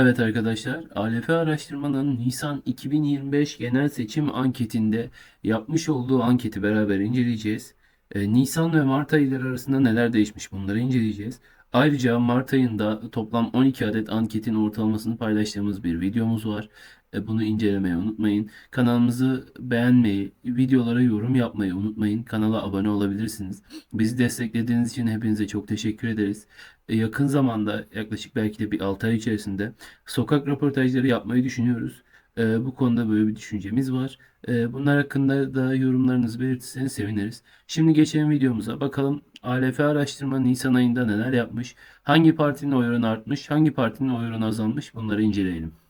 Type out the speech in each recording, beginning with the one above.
Evet arkadaşlar, ALF araştırmanın Nisan 2025 genel seçim anketinde yapmış olduğu anketi beraber inceleyeceğiz. Ee, Nisan ve Mart ayları arasında neler değişmiş bunları inceleyeceğiz. Ayrıca Mart ayında toplam 12 adet anketin ortalamasını paylaştığımız bir videomuz var. Ee, bunu incelemeyi unutmayın. Kanalımızı beğenmeyi, videolara yorum yapmayı unutmayın. Kanala abone olabilirsiniz. Bizi desteklediğiniz için hepinize çok teşekkür ederiz. Ee, Yakın zamanda yaklaşık belki de bir 6 ay içerisinde sokak röportajları yapmayı düşünüyoruz. Ee, bu konuda böyle bir düşüncemiz var. Bunlar hakkında da yorumlarınızı belirtirseniz seviniriz. Şimdi geçelim videomuza. Bakalım ALF araştırma Nisan ayında neler yapmış? Hangi partinin oy oranı artmış? Hangi partinin oy oranı azalmış? Bunları inceleyelim.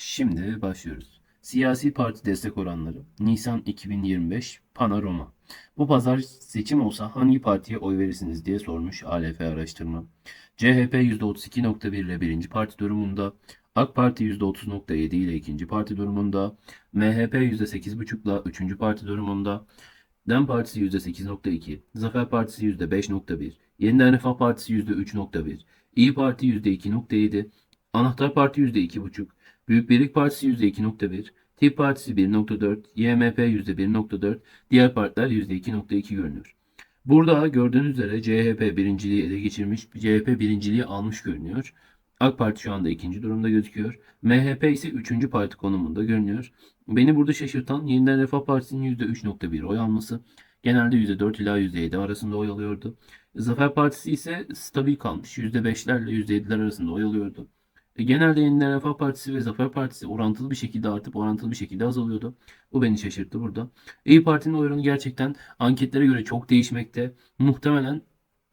Şimdi başlıyoruz. Siyasi parti destek oranları. Nisan 2025 Panorama. Bu pazar seçim olsa hangi partiye oy verirsiniz diye sormuş ALF araştırma. CHP %32.1 ile birinci parti durumunda. AK Parti %30.7 ile ikinci parti durumunda. MHP %8.5 ile üçüncü parti durumunda. DEM Partisi %8.2, Zafer Partisi %5.1, Yeniden Refah Partisi %3.1, İyi Parti %2.7, Anahtar Parti %2.5, Büyük Birlik Partisi %2.1, Tip Partisi 1.4, YMP %1.4, diğer partiler %2.2 görünüyor. Burada gördüğünüz üzere CHP birinciliği ele geçirmiş, CHP birinciliği almış görünüyor. AK Parti şu anda ikinci durumda gözüküyor. MHP ise üçüncü parti konumunda görünüyor. Beni burada şaşırtan Yeniden Refah Partisi'nin %3.1 oy alması. Genelde %4 ila %7 arasında oy alıyordu. Zafer Partisi ise stabil kalmış. %5'lerle %7'ler arasında oy alıyordu. E, Genelde Yeniden Refah Partisi ve Zafer Partisi orantılı bir şekilde artıp orantılı bir şekilde azalıyordu. Bu beni şaşırttı burada. İyi Parti'nin oy oranı gerçekten anketlere göre çok değişmekte. Muhtemelen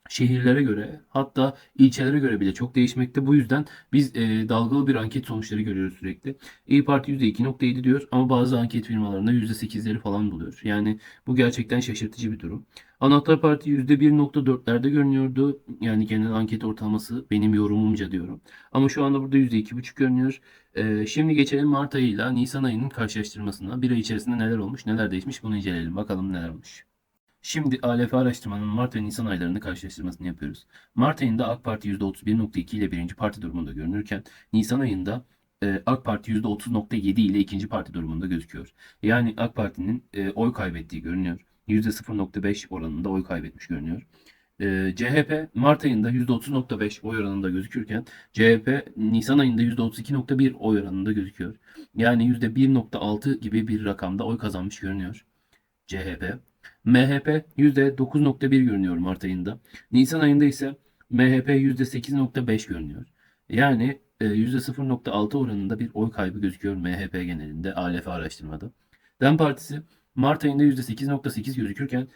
şehirlere göre hatta ilçelere göre bile çok değişmekte. Bu yüzden biz e, dalgalı bir anket sonuçları görüyoruz sürekli. İyi Parti %2.7 diyor ama bazı anket firmalarında %8'leri falan buluyor. Yani bu gerçekten şaşırtıcı bir durum. Anahtar Parti %1.4'lerde görünüyordu. Yani genel anket ortalaması benim yorumumca diyorum. Ama şu anda burada %2.5 görünüyor. E, şimdi geçelim Mart ayıyla Nisan ayının karşılaştırmasına. Bir ay içerisinde neler olmuş, neler değişmiş bunu inceleyelim. Bakalım neler olmuş. Şimdi ALF araştırmanın Mart ve Nisan aylarını karşılaştırmasını yapıyoruz. Mart ayında AK Parti %31.2 ile birinci parti durumunda görünürken Nisan ayında e, AK Parti %30.7 ile ikinci parti durumunda gözüküyor. Yani AK Parti'nin e, oy kaybettiği görünüyor. %0.5 oranında oy kaybetmiş görünüyor. E, CHP Mart ayında %30.5 oy oranında gözükürken CHP Nisan ayında %32.1 oy oranında gözüküyor. Yani %1.6 gibi bir rakamda oy kazanmış görünüyor. CHP. MHP %9.1 görünüyor Mart ayında. Nisan ayında ise MHP %8.5 görünüyor. Yani e, %0.6 oranında bir oy kaybı gözüküyor MHP genelinde ALF araştırmada. DEM Partisi Mart ayında %8.8 gözükürken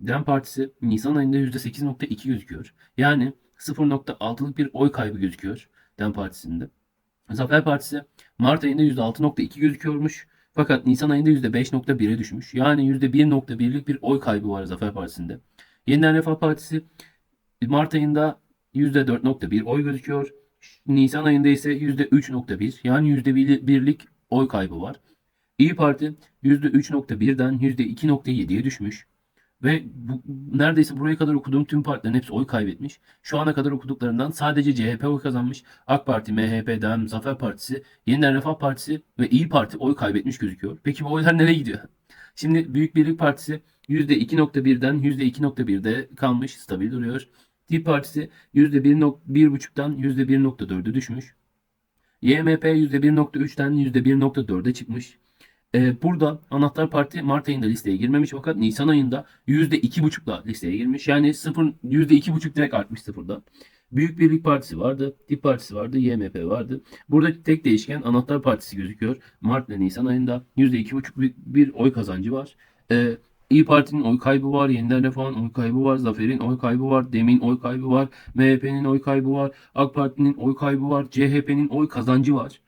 DEM Partisi Nisan ayında %8.2 gözüküyor. Yani 0.6'lık bir oy kaybı gözüküyor DEM Partisi'nde. Zafer Partisi Mart ayında %6.2 gözüküyormuş. Fakat Nisan ayında %5.1'e düşmüş. Yani %1.1'lik bir oy kaybı var Zafer Partisi'nde. Yeniden Refah Partisi Mart ayında %4.1 oy gözüküyor. Nisan ayında ise %3.1 yani %1'lik oy kaybı var. İyi Parti %3.1'den %2.7'ye düşmüş. Ve bu, neredeyse buraya kadar okuduğum tüm partilerin hepsi oy kaybetmiş. Şu ana kadar okuduklarından sadece CHP oy kazanmış. AK Parti, MHP, DEM, Zafer Partisi, Yeniden Refah Partisi ve İyi Parti oy kaybetmiş gözüküyor. Peki bu oylar nereye gidiyor? Şimdi Büyük Birlik Partisi %2.1'den %2.1'de kalmış, stabil duruyor. Tip Partisi %1.5'tan %1.4'e düşmüş. YMP %1.3'ten %1.4'e çıkmış. Ee, burada Anahtar Parti Mart ayında listeye girmemiş fakat Nisan ayında %2,5'la listeye girmiş. Yani sıfır, %2,5 direkt artmış sıfırda. Büyük Birlik Partisi vardı, Tip Partisi vardı, YMP vardı. Burada tek değişken Anahtar Partisi gözüküyor. Mart ve Nisan ayında %2,5 bir, oy kazancı var. Ee, İyi Parti'nin oy kaybı var, Yeniden Refah'ın oy kaybı var, Zafer'in oy kaybı var, Dem'in oy kaybı var, MHP'nin oy kaybı var, AK Parti'nin oy kaybı var, CHP'nin oy kazancı var.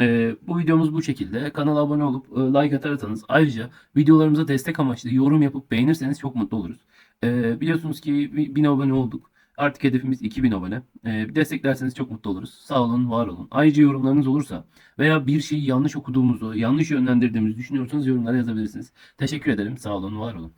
Ee, bu videomuz bu şekilde. Kanala abone olup e, like atarsanız ayrıca videolarımıza destek amaçlı yorum yapıp beğenirseniz çok mutlu oluruz. Ee, biliyorsunuz ki 1000 abone olduk. Artık hedefimiz 2000 abone. Ee, desteklerseniz çok mutlu oluruz. Sağ olun, var olun. Ayrıca yorumlarınız olursa veya bir şeyi yanlış okuduğumuzu, yanlış yönlendirdiğimizi düşünüyorsanız yorumlara yazabilirsiniz. Teşekkür ederim. Sağ olun, var olun.